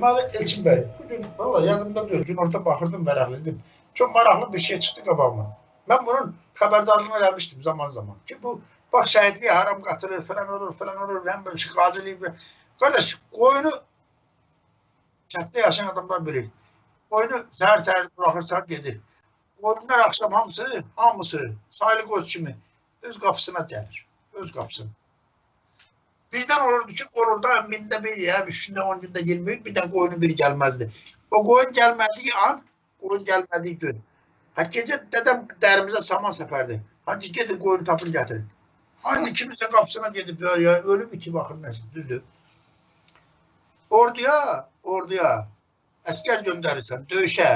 Deməli, Elçin bəy, bugün valla yadımda deyil, gün orada baxırdım, vərəqlədim. Çox maraqlı bir şey çıxdı qabağıma. Mən bunun xəbərdarlığını eləmişdim zaman zaman. Ki bu, bax şəhidliyə haram qatırır, falan olur, falan olur, həm böyle şey, qazılıyıb. Qardaş, qoyunu kənddə yaşayan adamlar bilir. Qoyunu səhər-səhər buraxırsan, gedir. Qoyunlar axşam hamısı, hamısı, sayılı qoz kimi öz qapısına gəlir. Öz qapısına. Birdən olurdu ki, olur da mində bir ya, üç gündə, on gündə girmir, birdən qoyunun biri gəlməzdi. O qoyun gəlmədiyi an, qoyun gəlmədiyi gün. Ha gecə dedəm dərimizə saman səpərdi. Hadi gedin qoyunu tapın gətirin. Aynı kimisə qapısına gedib ya, ya ölüm iti baxır nəsə, düzdür. Orduya, orduya əskər göndərirsən, döyüşə.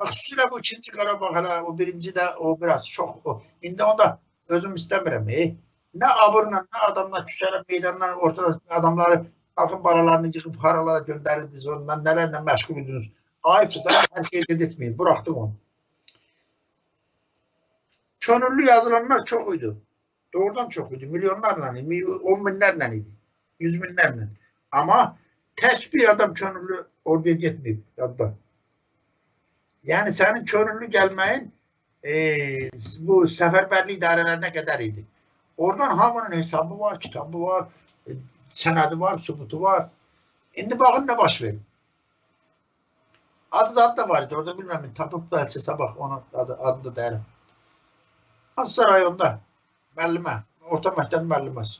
Bax, xüsusilə bu ikinci Qarabağ hələ, o birinci də o biraz çox, o. İndi onda özüm istəmirəm, e. Nə abırla, nə adamlar küçələ, meydanlar, ortada adamları xalqın baralarını yığıb haralara göndərirdiniz, ondan nələrlə məşğul idiniz. Ayıbdır da hər şeyi dedirtmeyin, bıraxdım onu. Könüllü yazılanlar çox idi. Doğrudan çox idi. Milyonlarla on minlərlə idi. Yüz minlərlə. Amma tək bir adam könüllü oraya getməyib, yadda. Yəni sənin könüllü gəlməyin e, bu səfərbərlik idarələrinə qədər idi. Oradan hamının hesabı var, kitabı var, e, sənədi var, sübutu var. İndi baxın nə baş verir. Adı zat da var idi. Orada bilmem tapıp da else sabah onun adı, adı da deyirəm. Hansısa rayonda müəllimə, orta məktəb müəlliməsi.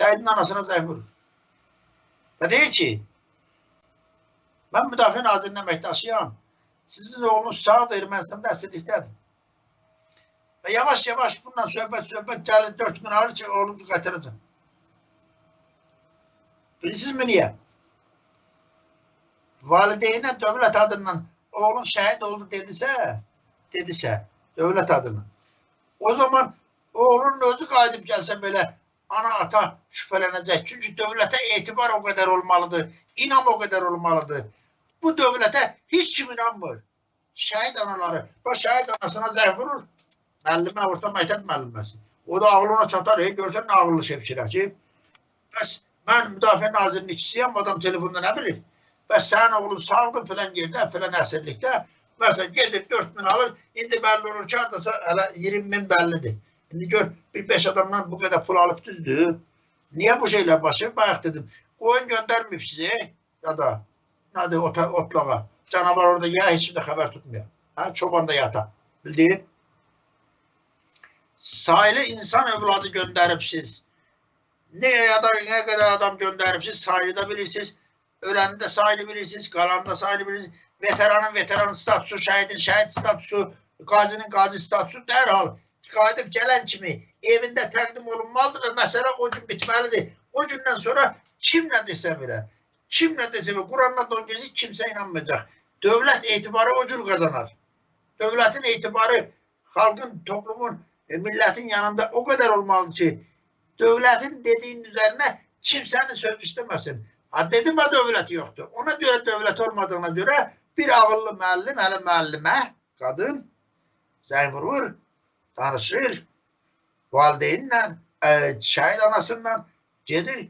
Şəhidin anasına zəng vurur. Və deyir ki, mən müdafiə nazirinin əməkdaşıyam. Sizin oğlunuz sağdır, Ermənistanda əsirlikdədir. Və yavaş yavaş bundan söhbət söhbət gəlir 4 min alır ki, oğlunuzu qaytaracaq. Bilirsinizmi niyə? Valideynə dövlət adından oğlun şəhid oldu dedisə, dedisə, dövlət adına. O zaman oğlunun özü qayıdıb gəlsə belə ana ata şübhələnəcək. Çünki dövlətə etibar o qədər olmalıdır, inam o qədər olmalıdır. Bu dövlətə heç kim inanmır. Şəhid anaları, bax şəhid anasına zəng vurur, müəllimə, orta məktəb müəlliməsi. O da ağlına çatar, e, görsən nə ağıllı şey fikirləşib. Bəs mən müdafiə nazirinin ikisiyəm, adam telefonda nə bilir? Bəs sənin oğlun sağdır filan yerdə, filan əsirlikdə. Məsələn, gedir 4 min alır, indi bəlli olur ki, haradasa hələ 20 min bəllidir. İndi gör, bir 5 adamdan bu qədər pul alıb düzdür. Niyə bu şeylər başı? Bayaq dedim, qoyun göndərməyib sizi ya da nədir, otlağa. Canavar orada ya heç də xəbər tutmuyor. Hə, çoban da yata. Bildin? Sayılı insan evladı gönderipsiz. Ne ya da ne kadar adam gönderipsiz sayılı da bilirsiniz. Öləni də sayılı bilirsiniz, qalanı da sayılı bilirsiniz. Veteranın veteran statusu, şəhidin şəhid statusu, qazinin qazi statusu dərhal qayıdıb gələn kimi evində təqdim olunmalıdır və məsələ o gün bitməlidir. O gündən sonra kim nə desə belə, kim nə desə belə, Quranla don gecik kimsə inanmayacaq. Dövlət etibarı o cür qazanar. Dövlətin etibarı xalqın, toplumun milletin yanında o kadar olmalı ki devletin dediğin üzerine kimsenin söz istemesin. Ha dedim ha devlet yoktu. Ona göre devlet olmadığına göre bir ağıllı müəllim, hələ müəllimə, qadın zəng vurur, danışır, valideynlə, e, şəhid anasından gedir,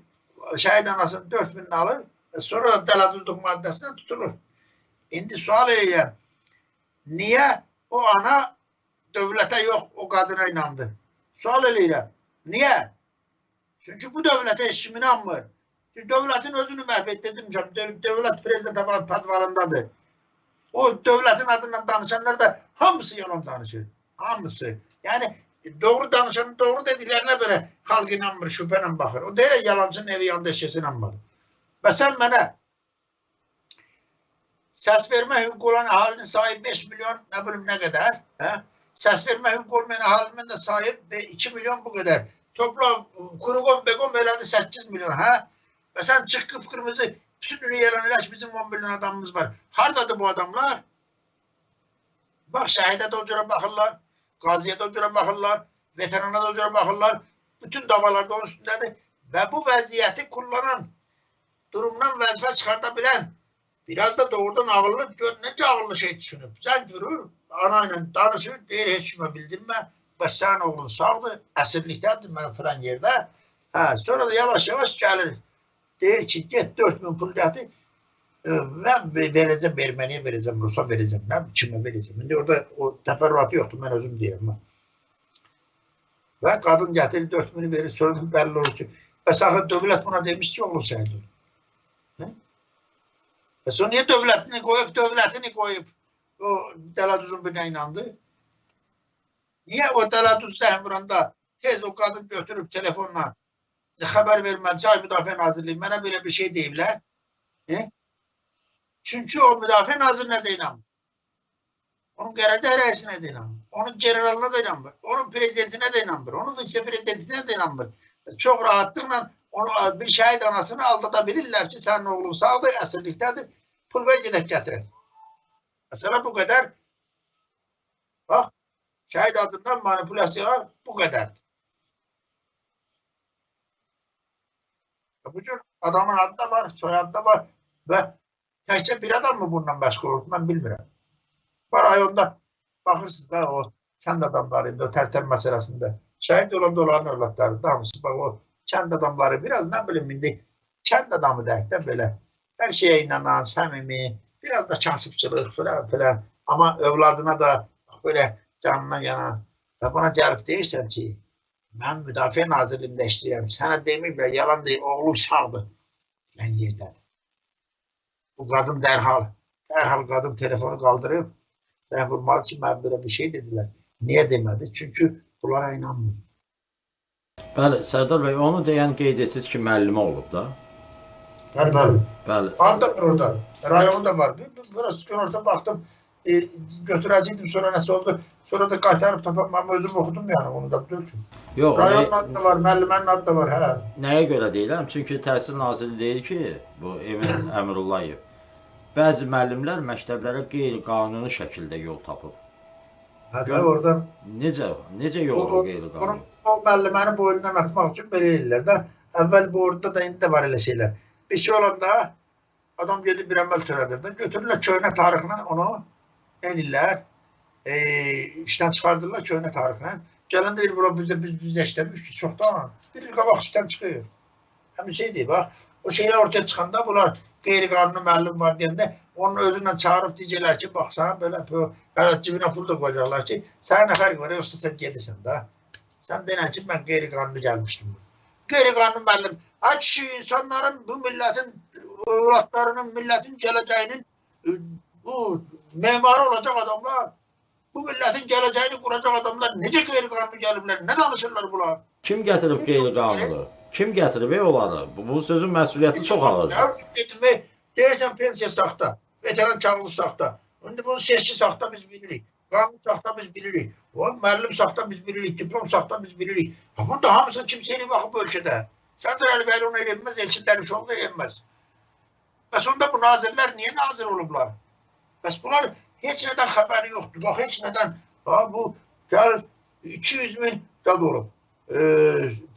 şəhid anasının 4 bin alır, e, sonra da dələduzluq maddəsindən tutulur. İndi sual eləyəm, niyə o ana devlete yok o kadına inandı. Sual eləyirəm. Niye? Çünkü bu devlete heç kim inanmır. Devletin özünü məhv et dedim ki, devlet prezident padvarındadır. O devletin adından danışanlar da hamısı yalan danışır. Hamısı. Yani doğru danışanın doğru dediklerine böyle halk inanmır, şüpheyle bakır. O değil yalancının evi yanında eşyası inanmadı. Ve sen bana ses verme hüququ olan ahalinin sahibi 5 milyon ne bileyim ne kadar. He? Səs vermə hüquq olmayan əhalinin də sahib 2 milyon bu qədər. Topla Kuruqon, Beqon belədi 8 milyon, hə? Və sən çıx qıpqırmızı bütün dünyaya eləş bizim 10 milyon adamımız var. Hardadır bu adamlar? Bax şəhidə də o cürə baxırlar, qaziyə də o cürə baxırlar, veterana da o cürə baxırlar. Bütün davalarda onun üstündədir. Və bu vəziyyəti kullanan, durumdan vəzifə çıxarda bilən, biraz da doğrudan ağıllı, gör necə ağıllı şey düşünüb. Zəng vurur, anayla danışır, deyir heç kimə bildirmə. Bəs sənin oğlun sağdır, əsirlikdədir mən filan yerdə. Hə, sonra da yavaş yavaş gəlir. Deyir ki, get 4000 pul gətir. e, Mən ve- verəcəm Erməniyə verəcəm, Rusa verəcəm, mən kimə verəcəm. İndi orada o təfərrüatı yoxdur, mən özüm deyirəm. Və qadın gətirir 4000 verir, sonra bəlli olur ki, bəs axı dövlət buna demiş ki, oğlu olur. Hə? Bəs o niyə dövlətini qoyub, dövlətini qoyub o Dəladuzun birinə inandı? Niyə o Dəladuz zəhm vuranda tez o qadın götürüb telefonla xəbər vermədi, Cay Müdafiə Nazirliyi mənə belə bir şey deyiblər. Hə? Çünki o Müdafiə Nazirinə də inanmır. Onun qərargah rəisinə də inanmır. Onun generalına da inanmır. Onun prezidentinə də inanmır. Onun vitse-prezidentinə də inanmır. Çox rahatlıqla onu bir şəhid anasını aldada bilirlər ki, sənin oğlun sağdır, əsirlikdədir. Pul ver gedək gətirək. Məsələ bu qədər. Bax, şəhid adından manipulyasiyalar bu qədər. Bu cür adamın adı da var, soyadı da var və təkcə bir adam mı bununla məşğul olur, mən bilmirəm. Var rayonda baxırsınız da o kənd adamları indi o tərtəm məsələsində şəhid olan da onların övladları da hamısı bax o kənd adamları biraz nə bilim indi kənd adamı deyək də belə hər şeyə inanan, səmimi, biraz da kasıbçılıq filan filan amma övladına da belə canına yanan və buna gəlib deyirsən ki, mən Müdafiə Nazirliyində işləyirəm, sənə deməyiblər, yalan deyil, oğlum sağdır. Mən yerdədir. Bu qadın dərhal, dərhal qadın telefonu qaldırıb, sən vurmalı ki, mən belə bir şey dedilər. Niyə demədi? Çünki bunlara inanmır. Bəli, Sərdar bəy, onu deyən qeyd etdiniz ki, müəllimə olub da. Bəli, bəli. Bəli. Var da var orada. Rayonu da var. Biraz orada baxdım. E, götürəcəkdim sonra nəsə oldu. Sonra da qaytarıb tapam. Mən özüm oxudum yəni onu da deyil ki. Yox, Rayonun adı da var, müəllimənin adı da var, hə. nəyə görə deyirəm? Çünki Təhsil Naziri deyir ki, bu Emin Əmrullayev bəzi müəllimlər məktəblərə qeyri-qanuni şəkildə yol tapıb. Hə, Gör- oradan Necə? Necə yol qeyri-qanuni? o müəlliməni boynundan atmaq üçün belə edirlər də. Əvvəl bu orada da indi də var elə şeylər. Bir şey olanda adam gedib bir əməl törədir. Götürürlər köhnə tarixlə onu edirlər. E, işdən çıxardırlar köhnə tarixlə. Gələn deyir bura bizdə biz bizdə işləmiş ki, çoxdan. Bir il qabaq işdən çıxır. Həmin şeydir bax. O şeylər ortaya çıxanda bunlar qeyri-qanuni müəllim var deyəndə onun özündən çağırıb deyəcəklər ki, bax sən belə qələt cibinə pul da qoyacaqlar ki, sənə nə fərq var, yoxsa sən gedirsən də. Sən denən ki, mən qeyri-qanuni gəlmişdim. Qeyri-qanuni müəllim. Ay kişi, insanların, bu millətin, övladlarının, millətin gələcəyinin e, bu memarı olacaq adamlar, bu millətin gələcəyini quracaq adamlar necə qeyri-qanuni gəliblər, nə danışırlar bunlar? Kim gətirib qeyri-qanuni? Kim gətirib ey onları? Bu, bu sözün məsuliyyəti çox ağırdır. Dedim, deyirsən pensiya saxta, veteran kağıdı saxta. İndi bunu seçki saxta biz bilirik. Qanun saxta biz bilirik. O müəllim saxta biz bilirik, diplom saxta biz bilirik. Ha bunun da hamısını kimsə elə baxıb bu ölkədə. Sərdar Əlibəyli onu eləməz, Elçin Dərvişoğlu da eləməz. Bəs onda bu nazirlər niyə nazir olublar? Bəs bunlar heç nədən xəbəri yoxdur. Bax, heç nədən. Ha, bu gəlir 200 min dad olub. E,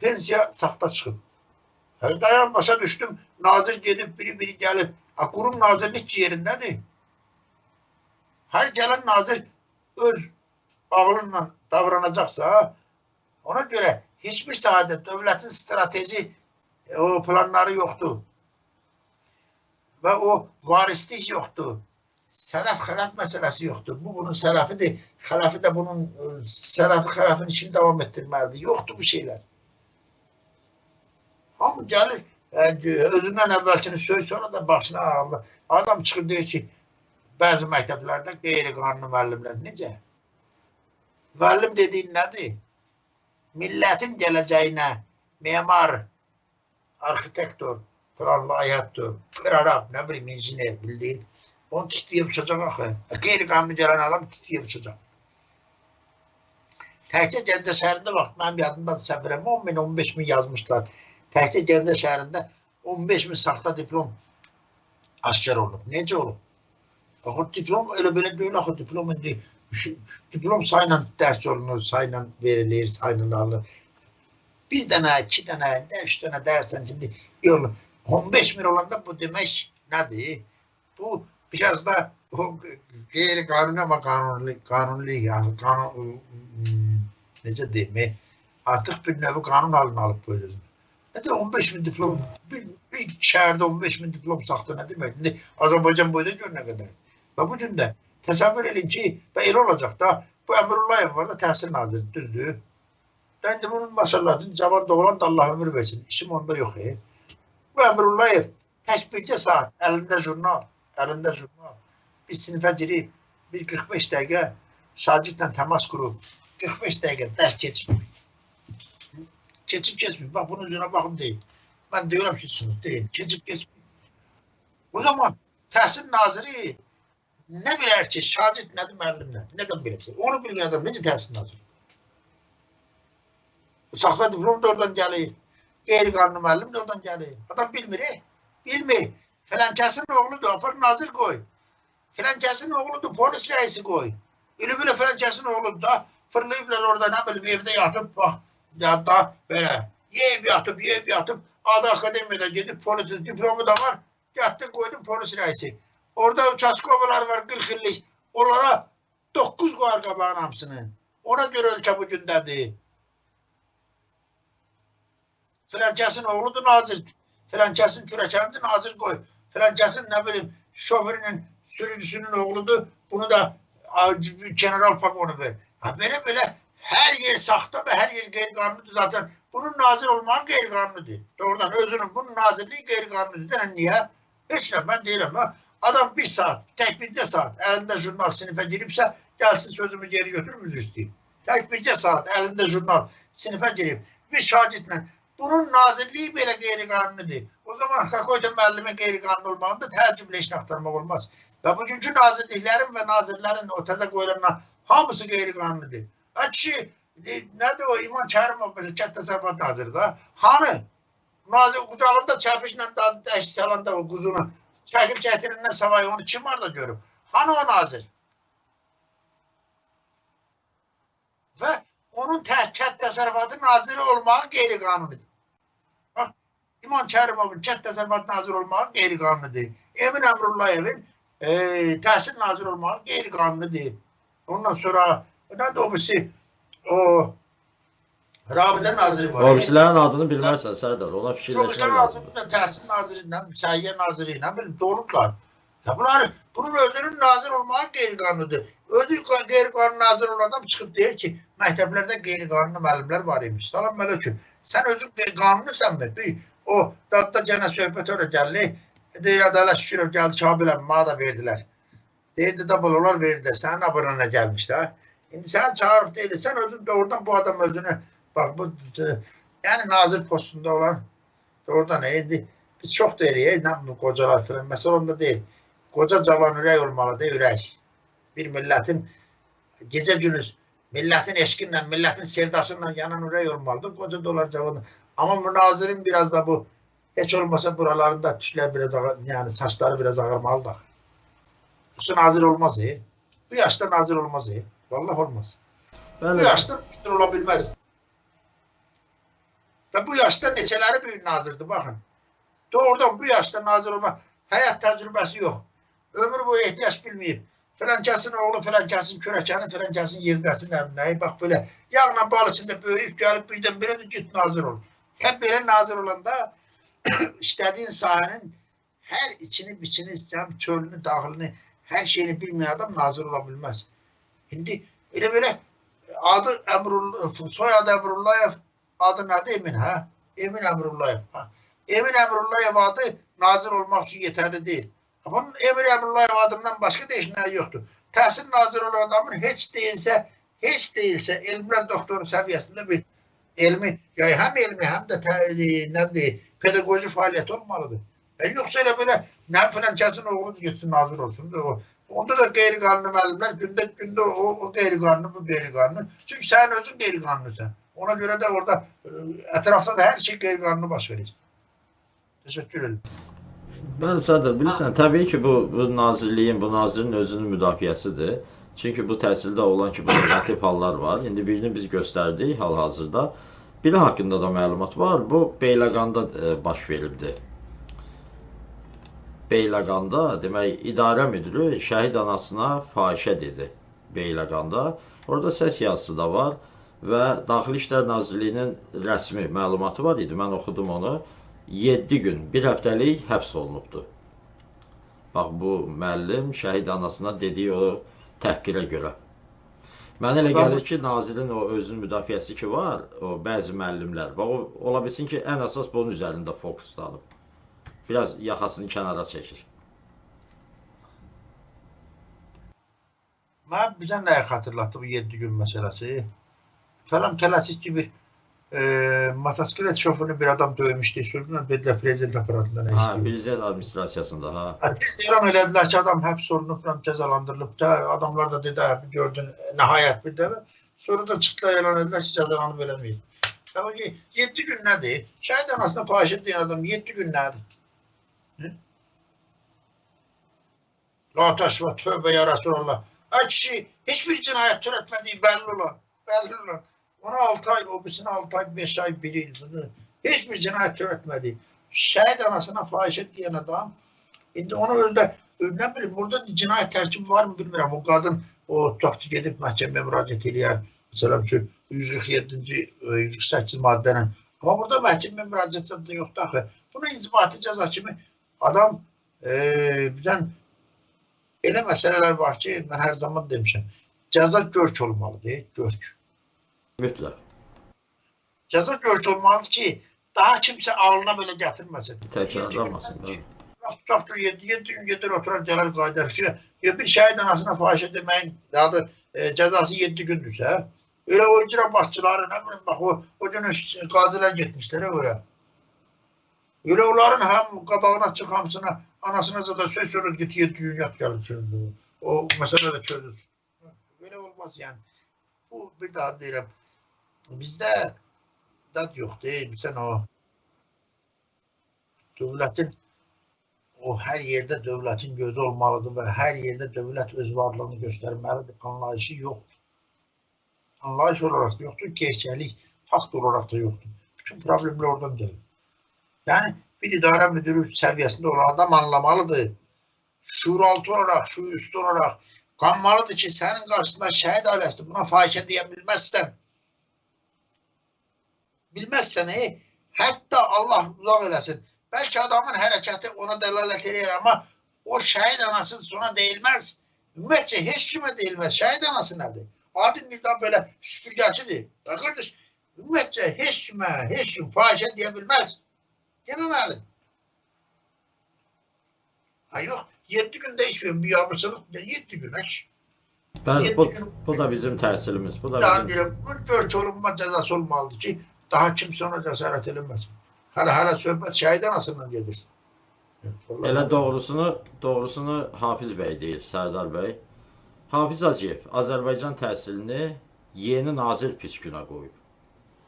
pensiya saxta çıxıb. Hə, dayan başa düşdüm. Nazir gedib biri-biri gəlib. Ha, qurum nazirlik yerindədir. Hər gələn nazir öz ağlınla davranacaqsa, ona görə heç bir sahədə dövlətin strateji e, o planları yoxdur. Və o varislik yoxdur. Sələf xələf məsələsi yoxdur. Bu bunun sələfidir. Xələfi də bunun e, sələfi xələfin işini davam etdirməlidir. Yoxdur bu şeylər. Hamı gəlir, ə, özündən əvvəlkini söy, sonra da başına ağırlı. Adam çıxır deyir ki, bəzi məktəblərdə qeyri-qanuni müəllimlər necə? Müəllim dediyin nədir? Millətin gələcəyinə memar, arxitektor, plan layihətdir, prorab, nə bilim, injiner bildiyin. Onu titriyib uçacaq axı. Qeyri-qanuni gələn adam titriyib uçacaq. Təkcə Gəncə şəhərində vaxt mənim yadımdadır səfərəm 10 min, 15 min yazmışlar. Təkcə Gəncə şəhərində 15 min saxta diplom aşkar olub. Necə olub? Axı diplom elə belə deyil axı diplom indi diplom sayla dərs olunur, sayla verilir, sayla alınır. Bir dənə, iki dənə, nə üç dənə dərsən şimdi yol 15 min olanda bu demək nədir? Bu biraz da o qeyri qanuni amma qanunlu, qanunlu yəni qanun necə deyim, artıq bir növ qanun halını alıb bu özünü. Ne de 15 bin diplom. Bir, bir şehirde 15 bin diplom sattı ne demek? Ne, Azerbaycan boyda gör ne kadar. Ve bu cümle təsəvvür edin ki, və elə olacaq da, bu Əmrullayev var da təhsil naziri, düzdür. Ben de bunun masallarını cavan doğulan da Allah ömür versin. İşim onda yok e. Bu Əmrullayev tək bircə saat əlində jurnal, əlində jurnal. Bir sinifə girib, bir 45 dəqiqə şagirdlə təmas qurub, 45 dəqiqə dərs keçib. Keçib keçmir. Bax bunun üzünə baxın deyil. Mən deyirəm ki, sınıf deyil. Keçib keçmir. O zaman təhsil naziri nə bilər ki, şagird nədir, müəllim nədir? Nədən biləcək? Onu bilməyən adam necə təhsil naziri? Saxta diplom da oradan gəlir. Qeyri-qanuni müəllim də oradan gəlir. Adam bilmir, e? Bilmir. Filankəsin oğludur, apar nazir qoy. Filankəsin oğludur, polis rəisi qoy. Elə belə filankəsin oğludur da fırlayıblar orada nə bilim evdə yatıb bax yadda belə yeyib yatıb, yeyib yatıb adı akademiyada gedib polisin diplomu da var. Yatdı koydum polis rəisi. Orada uçaskovalar var 40 illik. Onlara 9 qoyar qabağın hamısını. Ona görə ölkə bu gündədir. Filankəsin oğludur nazir. Filankəsin kürəkənidir nazir qoy. Filankəsin nə bilim şoförünün, sürücüsünün oğludur. Bunu da general pagonu ver. Ha, belə belə hər yer saxta və hər yer qeyri-qanunudur zaten. Bunun nazir olmağı qeyri-qanunudur. Doğrudan özünün bunun nazirliyi qeyri-qanunudur. Yəni niyə? Heç nə mən deyirəm ha. Adam bir saat, tek bircə saat əlində jurnal sinifə giribsə, gəlsin sözümü geri götürüm üzü istəyim. Tek bircə saat əlində jurnal sinifə girib bir şagirdlə bunun nazirliyi belə qeyri-qanunudur. O zaman Hakoyta müəllimin qeyri-qanuni olmağını da təəccüblə işin axtarmaq olmaz. Və bugünkü nazirliklərin və nazirlərin o təzə qoyulanlar hamısı qeyri-qanunudur. Ha kişi, e, nədir o İman Kərimov belə kənd təsərrüfat naziri da? Hanı? Nazir qucağında çəpişlə dəş salanda o quzunu çəkil çətirindən savayı onu kim var da görüb? Hanı o nazir? Və onun kənd təsərrüfatı naziri olmağı qeyri-qanunudur. Bax, İman Kərimovun kənd təsərrüfatı naziri olmağı qeyri-qanunudur. Emin Əmrullayevin e, təhsil naziri olmağı qeyri-qanunudur. Ondan sonra nədir o birisi? O Rabitə naziri var. O birisilərin adını bilmərsən Sərdar, ona fikirləşmək lazımdır. altında təhsil nazirindən, səhiyyə naziriyle bilin doğrultular. Ya bunlar, bunun özünün nazir olmağı qeyri-qanunudur. Özü qeyri-qanuni nazir olan adam çıxıb deyir ki, məktəblərdə qeyri-qanuni müəllimlər var imiş. Salam mələküm. Sən özün qeyri-qanunusan mı? Bir, o dadda gənə söhbət oraya gəldi. Deyir, Ədalət Şükürov gəldi, Kabiləm, mənə da verdilər. Deyirdi da onlar verdilər. Sənin abırına gəlmiş də. İndi sən çağırıb deyir, sən özün doğrudan bu adam özünü Bak bu yani nazir postunda olan doğrudan e, indi biz çok deyirik, ne bu kocalar falan. Mesela onda değil. Koca cavan ürək olmalıdır, ürək. Bir milletin gece gündüz milletin eşkinle, milletin sevdasıyla yanan ürək olmalıdır. Koca dolar cavan. Ama münazirin biraz da bu hiç olmasa buralarında tüşler biraz ağa- yani saçları biraz ağarmalı da. Yoksa nazir olmaz e. Bu yaşta nazir olmaz e. Vallahi olmaz. Bu Bəli. yaşta nazir ola bilmez. Ve bu yaşta neçələri büyük nazirdir bakın. Doğrudan bu yaşta nazir olma hayat tecrübesi yok. Ömür boyu ihtiyaç bilmeyip filankasın oğlu filankasın kürekeni filankasın yezdəsi nə nəyi bak böyle yağla bal içinde böyüyüp gelip birden bire de git nazir ol. Hep böyle nazir olanda işlediğin sahanın her içini biçini hem çölünü dağılını her şeyini bilmeyen adam nazir olabilmez. Şimdi öyle böyle adı Emrullah, soyadı Emrullayev adı nədir Emin hə? Emin Əmrullayev. Ha. Emin Əmrullayev adı nazir olmaq üçün yetərli deyil. Bunun Emin Əmrullayev adından başqa dəyişməyi yoxdur. Təhsil naziri olan adamın heç deyilsə, heç deyilsə elmlər doktoru səviyyəsində bir elmi, ya həm elmi, həm də tə, e, nədir, pedaqoji fəaliyyət olmalıdır. E, yoxsa elə belə nə filan kəsin oğlu getsin nazir olsun da o. Onda da qeyri-qanuni müəllimlər gündə gündə o, o qeyri-qanuni, bu qeyri-qanuni. Çünki sən özün qeyri-qanunisən. Ona görə də orada e, ətrafda da hər şey qeyri-qanuni baş verir. Təşəkkür ederim. Bəli Sərdar, bilirsən, təbii ki, bu, bu nazirliyin, bu nazirin özünün müdafiəsidir. Çünki bu təhsildə olan ki, bu negativ hallar var. İndi birini biz göstərdik hal-hazırda. Biri haqqında da məlumat var. Bu Beyləqanda e, baş veribdi. Beyləqanda, demək, idarə müdürü şəhid anasına fahişə dedi Beyləqanda. Orada səs yazısı da var və Daxili İşlər Nazirliyinin rəsmi məlumatı var idi. Mən oxudum onu. 7 gün, 1 həftəlik həbs olunubdu. Bax bu müəllim şəhid anasına dediyi o təhqirə görə. Mənə elə gəlir ki, nazirin o özünün müdafiəsi ki var, o bəzi müəllimlər, bax o ola bilsin ki, ən əsas bunun üzərində fokuslanıb. Biraz yaxasını kənara çəkir. Mən bizə nəyə xatırlatdı bu 7 gün məsələsi? Falan tələsik ki bir e, motosiklet şoförünü bir adam dövmüşdü. Sözünə dedilər prezident aparatında nə Ha, işləyir. prezident administrasiyasında ha. Tez elan elədilər ki, adam həbs olunub, həm cəzalandırılıb da, adamlar da dedi, "Hə, gördün, nəhayət bir dəfə. Sonra da çıxdılar elan elədilər ki, cəzalanıb eləməyib. Amma ki, 7 gün nədir? Şəhid anasına fahiş deyən adam 7 gün nədir? Hı? La taşva, tövbe ya Resulallah. Ay kişi, hiçbir cinayet türetmediği belli olan, belli olan. Ona 6 ay, o birisine 6 ay, 5 ay, 1 yıl. bunu Hiçbir cinayet türetmediği. Şəhid anasına fahiş diyen adam, indi onu özdə, nə bilim, burada cinayet tərkibi var mı bilmirəm. O qadın, o tutaqçı gedib məhkəməyə müraciət eləyər. Məsələn üçün 147-ci, e, 148 maddənin. Amma burada məhkəməyə müraciət də yoxdur axı. Bunu inzibati cəza kimi adam e, bizdən elə məsələlər var ki, mən hər zaman demişəm, cəza görk olmalıdır, görk. Mütləq. Cəza görk olmalıdır ki, daha kimsə ağlına belə gətirməsin. Təkrarlamasın. tutaq ki, 7, 7 gün gedir, oturar, gələr, qayıdar ki, bir şəhid anasına fahiş etməyin, daha da e, cəzası 7 gündürsə, elə o icra başçıları, nə bilim, bax, o, o gün qazilər getmişlər oraya. Elə onların həm qabağına çıx hamısına, anasına da söz sorur, git 7 gün yat gəlir çözdü. O məsələ də çözülsün. Belə olmaz yəni. Bu bir daha deyirəm. Bizdə dad yoxdur, bilsən o dövlətin o hər yerdə dövlətin gözü olmalıdır və hər yerdə dövlət öz varlığını göstərməlidir. Anlayışı yoxdur. Anlayış olaraq da yoxdur, gerçəklik fakt olaraq da yoxdur. Bütün problemlər oradan gəlir. Yəni bir idarə müdürü səviyyəsində olan adam anlamalıdır. Şuuraltı olaraq, şuurüstü olaraq qanmalıdır ki, sənin qarşısında şəhid ailəsi buna fahişə deyə bilməzsən. Bilməzsən, e, hətta Allah uzaq eləsin. Bəlkə adamın hərəkəti ona dəlalət edir, amma o şəhid anası ona deyilməz. Ümumiyyətcə heç kimə deyilməz. Şəhid anası nədir? Adi nidam belə süpürgəçidir. Və qardaş, ümumiyyətcə heç kimə, heç kim fahişə deyə bilməz. Deməməli. Ha yox, 7 gündə heç bir biabırçılıq 7 gün heç. Bəli, bu, bu da bizim təhsilimiz. Bu da Daha bizim deyirəm, bu görk olunma cəzası olmalıdır ki, daha kimsə ona cəsarət eləməsin. Hələ hələ söhbət şəhid anasından gedir. Elə doğrusunu, doğrusunu Hafiz bəy deyir, Sərdar bəy. Hafiz Hacıyev Azərbaycan təhsilini yeni nazir pis günə qoyub.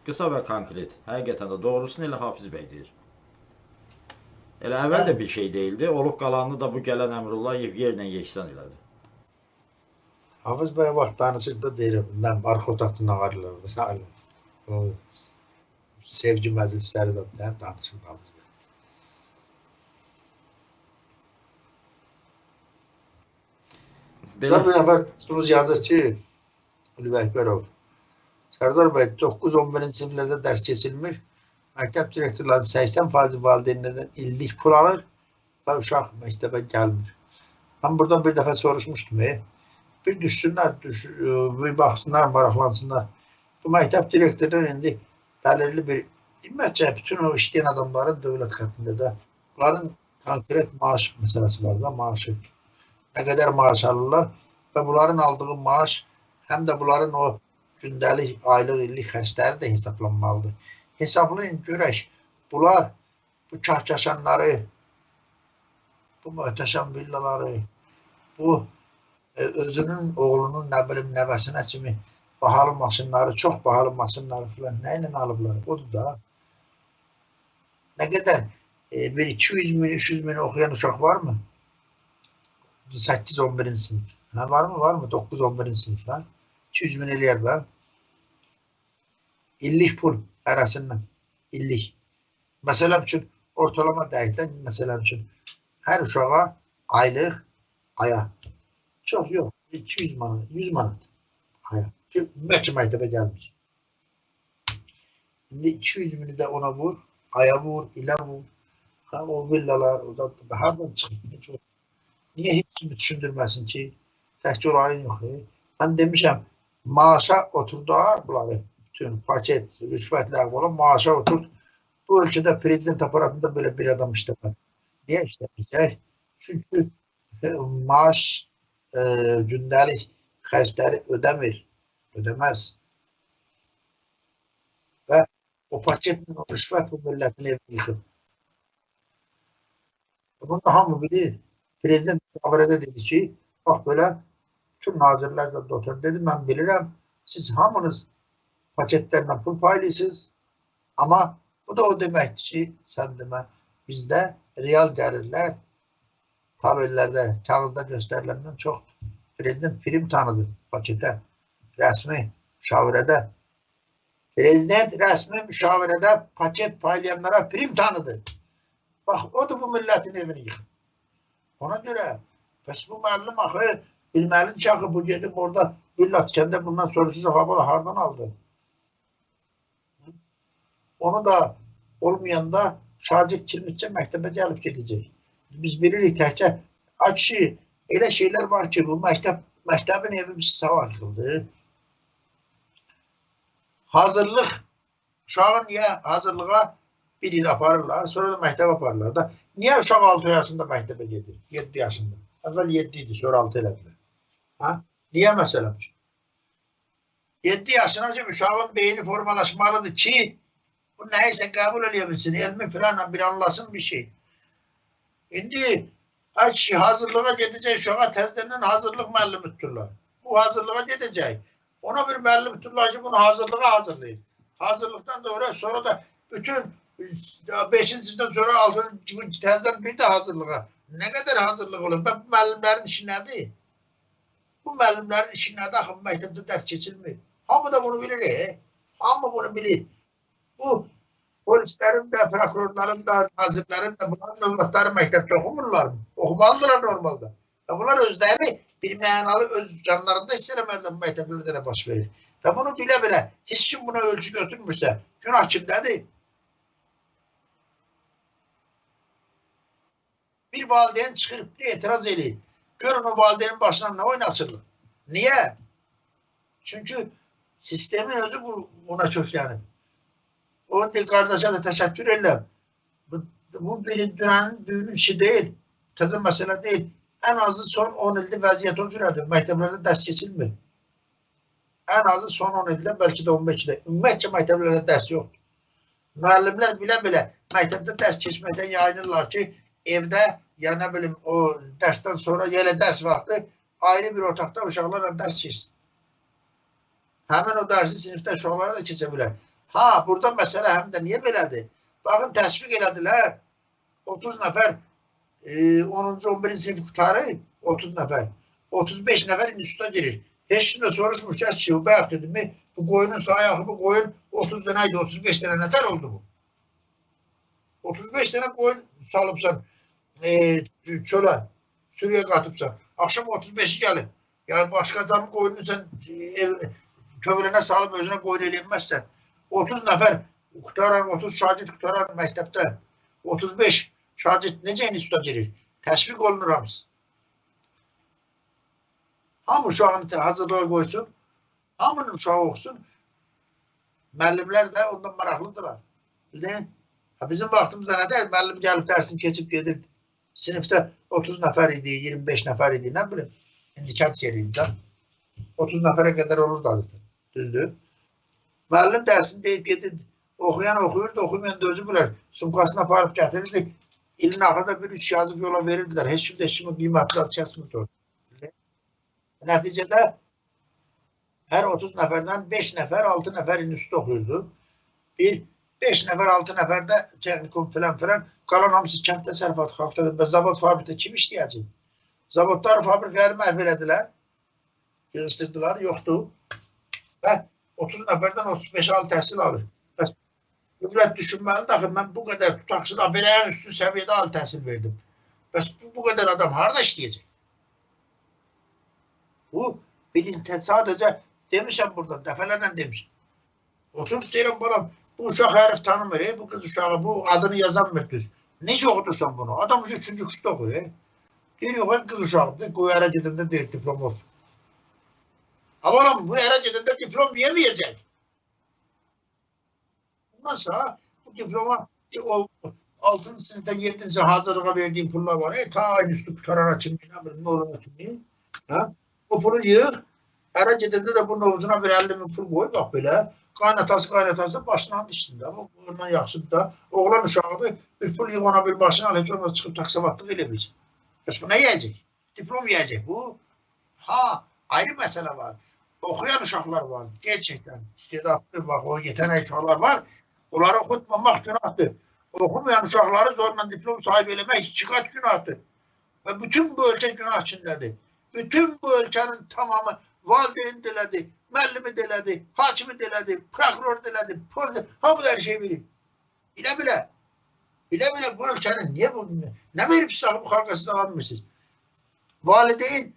Qısa və konkret. Həqiqətən də doğrusunu elə Hafiz bəy deyir. Elə əvvəl də bir şey deyildi. Olub qalanını da bu gələn Əmrullayev yerlə yeksan elədi. Hafız bəy vaxt danışırdı deyirəm, mən arxa otaqda nağarlar. Sevgi məclisləri də Hafız bəy. Belə Bir nəfər dostumuz yazır ki, Ülvi Əkbərov, Sərdar bəy 9-11-ci siniflərdə dərs keçilmir. Məktəb direktorlarının 80% valideynlərdən illik pul alır və uşaq məktəbə gəlmir. Mən buradan bir dəfə soruşmuşdum. E, bir düşsünlər, düş, e, bir baxsınlar, maraqlansınlar. Bu məktəb direktorları indi bəlirli bir ümumiyyətcə bütün o işləyən adamların dövlət xəttində də bunların konkret maaş məsələsi var da, maaşı nə qədər maaş alırlar və bunların aldığı maaş həm də bunların o gündəlik, aylıq, illik xərcləri də hesablanmalıdır. Hesablayın görək, bunlar bu kahkaşanları, bu möhtəşəm villaları, bu e, özünün oğlunun nə bilim nəvəsinə kimi bahalı maşınları, çox bahalı maşınları filan nə ilə alıblar? Odur da. Nə qədər e, bir 200 min, 300 min oxuyan uşaq varmı? 8-11-ci sinif. Ha, var mı? Var mı? 9-11-ci sinif. Ha? 200 min eləyər də. İllik pul hərəsindən. İllik. Məsələn üçün ortalama dəqiqdən məsələn üçün hər uşağa aylıq aya. Çox yox. 200 manat, 100 manat aya. Ki, ümumiyyətcə məktəbə gəlmir. İndi 200 mini de ona vur, aya vur, ile vur. Ha, o villalar, o da hardan çıxıb? Heç o- Niye hiç kimi düşündürməsin ki? Təkcə onların yox. Mən demişəm, maaşa oturdular bunları. Bütün paket, rüşvətlər falan maaşa oturt. Bu ölkədə prezident aparatında böyle bir adam işləmir. Niye işləməyəcək? Çünki e, maaş e, gündəlik xərcləri ödəmir. Ödəməz. Və o paketle o rüşvət bu milletin evini yıkıb. Bunu da hamı bilir. Prezident haberede dedi ki, bak böyle tüm nazirler de otur dedi, ben bilirim. Siz hamınız paketlerden pul paylısınız. Ama bu da o demektir ki, sen deme, bizde real gelirler tabirlerde, kağıdda gösterilenden çok prezident prim tanıdı pakete. Resmi müşavirede. Prezident resmi müşavirede paket paylayanlara prim tanıdı. Bak o da bu milletin evini yıkıb. Ona göre pes bu müəllim axı bilməlidir ki, axı bu gedib orada villa tikəndə bundan sonrası cavabı hardan aldı? Onu da olmayanda şagird kirmitçə məktəbə gəlib gedəcək. Biz bilirik təkcə ay kişi elə şeylər var ki, bu məktəb məktəbin evi biz savak yıkıldı. Hazırlıq uşağın niyə hazırlığa bir il aparırlar, sonra da məktəb aparırlar da. Niyə uşaq 6 yaşında məktəbə gedir? 7 yaşında. Əvvəl 7 idi, sonra 6 elədilər. Ha? Niyə məsələn? 7 yaşına ki uşağın beyni formalaşmalıdır ki bu nəysə qəbul eləyə elmi filanla bir anlasın bir şey. İndi kişi hazırlığa gedəcək uşağa təzədən hazırlıq müəllimi tuturlar. Bu hazırlığa gedəcək. Ona bir müəllim tuturlar ki bunu hazırlığa hazırlayır. Hazırlıktan sonra sonra da bütün 5. sınıfdan sonra aldığın tezden bir de hazırlığa. Ne kadar hazırlık olur? Ben bu müəllimlərin işi nədir? Bu müəllimlərin işi nədir? Axı məktəbdə dərs keçilmir. Hamı da bunu bilir. E? Hamı bunu bilir. Bu polislərin də, prokurorların da, nazirlərin də bunların övladları məktəbdə oxumurlar mı? Oxumalıdırlar normalda. Və bunlar özləri bir mənalı öz canlarında hiss eləmədən məktəblərdə də baş verir. Və bunu bilə-bilə heç kim buna ölçü götürmürsə, günah kimdədir? Bir valideyn çıxır, bir etiraz eləyir. Görün o valideynin başına nə oyun açılır? Niyə? Sistemin özü bu, buna köklənib. Onun değil kardeşe de teşekkür ederim. Bu, bu bir dünyanın büyünün işi değil. Tadı mesele değil. En azı son 10 ilde vəziyyət o cürədir. Məktəblərdə dərs keçilmir. En azı son 10 ildə, belki de 15 ildə. Ümumiyyətcə məktəblərdə dərs yoxdur. Müəllimlər bilə-bilə məktəbdə dərs keçməkdən yayınırlar ki, evdə ya nə bilim o dərsdən sonra yenə dərs vaxtı ayrı bir otaqda uşaqlarla dərs keçsin. Həmin o dərsi sinifdə uşaqlara da keçə bilər. Ha, burada məsələ həm də niyə belədir? Baxın, təsbiq elədilər. 30 nəfər e, 10-cu 11-ci sinif qutarı 30 nəfər. 35 nəfər instituta girir. Heç kim də soruşmuş ki, ki, bayaq dedim mi, bu qoyunun sayağı, bu qoyun 30 dənə idi, 35 dənə nətər oldu bu? 35 dənə qoyun salıbsan e, çölə, sürüyə qatıbsan. Axşam 35-i gəlir. Yəni başqa adamın qoyununu sən e, ev, tövləne salıb özünə qoyun eləyənməzsən. 30 nəfər qutaran, 30 şagird qutaran məktəbdə 35 şagird necə instituta girir? Təşviq olunur hamısı. Hamı uşağını hazırlığa qoysun, hamının uşağı oxusun. Müəllimlər də ondan maraqlıdırlar. Bildin? Ha, bizim vaxtımızda nə deyil? Müəllim gəlib dərsini keçib gedirdi. Sinifdə 30 nəfər idi, 25 nəfər idi, nə bilim. İndikant yeri idi də. 30 nəfərə qədər olurdu adətən. Düzdür? Müəllim dərsini deyib gedirdi. Oxuyan oxuyurdu, oxumayan da özü bilər. Sumkasına aparıb gətirirdi. İlin axırda bir üç yazıb yola heç kimin qiymətli adı kəsmirdi orada. Nəticədə hər 30 nəfərdən 5 nəfər, 6 nəfər institut oxuyurdu. Bir 5 nəfər, 6 nəfər də texnikum filan filan. Qalan hamısı kənd təsərrüfatı xalqda və zavod fabrikdə kim işləyəcək? Zavodlar, fabrikləri məhv elədilər. Yığışdırdılar, yoxdur. Və 30 nəfərdən 35 al təhsil alır. Dövlət düşünməlidir axı mən bu qədər tutaqsız belə ən üstün səviyyədə ali təhsil verdim. Bəs bu, bu qədər adam harda işləyəcək? Bu bilinç sadəcə demişəm burada dəfələrlə demişəm. Oturub deyirəm balam Bu uşaq hərif tanımır, e? bu qız uşağı, bu adını yazamır düz. Necə oxudursan bunu? Adam üçün üçüncü kursda oxuyur. E? Deyir, yox, qız uşaqdır, qoy ərə gedəndə deyir, diplom olsun. Ama adam bu ərə gedəndə diplom yeməyəcək. Ondan sonra bu diploma o 6. sınıfta 7. sınıfta hazırlığa verdiğin pullar var. E ta aynı üstü kurtarana kimi, ne olana kimi. Ha? O pulu yığ. Ərə gedəndə də bunun ovucuna bir 50 min pul qoy, bax belə. Qaynatası qaynatası başından dişində. Ama bundan yaxşıdır da. Oğlan uşağıdır. Bir pul yığ ona bir başına. Heç olmaz çıxıb taksavatlıq elə bilsin. Bəs bu nə yiyəcək? Diplom yiyəcək bu. Ha, ayrı məsələ var. Okuyan uşaqlar var. Gerçekten istedadlı bak o yetenek uşaqlar var. Onları okutmamak günahdır. Okumayan uşaqları zorla diplom sahibi eləmək iki qat günahdır. Və bütün bu ölkə günah içindədir. Bütün bu ölkənin tamamı valideyn delədi, müəllimi delədi, hakimi delədi, prokuror delədi, polis, hamı da hər şey bilir. Bilə bilə. Bilə bilə bu ölkənin niyə bu, nə verib size bu xalqa siz alamırsınız? Valideyn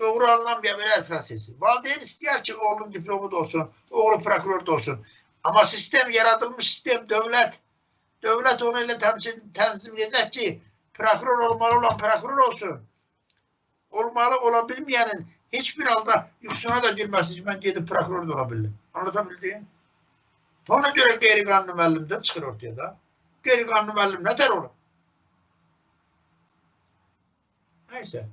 doğru anlamaya birer prosesi. Valideyn ister ki oğlun diplomu da olsun, oğlu prokuror da olsun. Ama sistem yaratılmış sistem devlet. Devlet onu öyle temsil, tenzimleyecek ki prokuror olmalı olan prokuror olsun. Olmalı olabilmeyenin hiçbir halde yuksuna da girmesi ben gidip prokuror da olabilirim. Anlatabildim? Ona göre geri kanunu müellimden çıkır ortaya da. Geri kanunu müellim ne der olur? Neyse.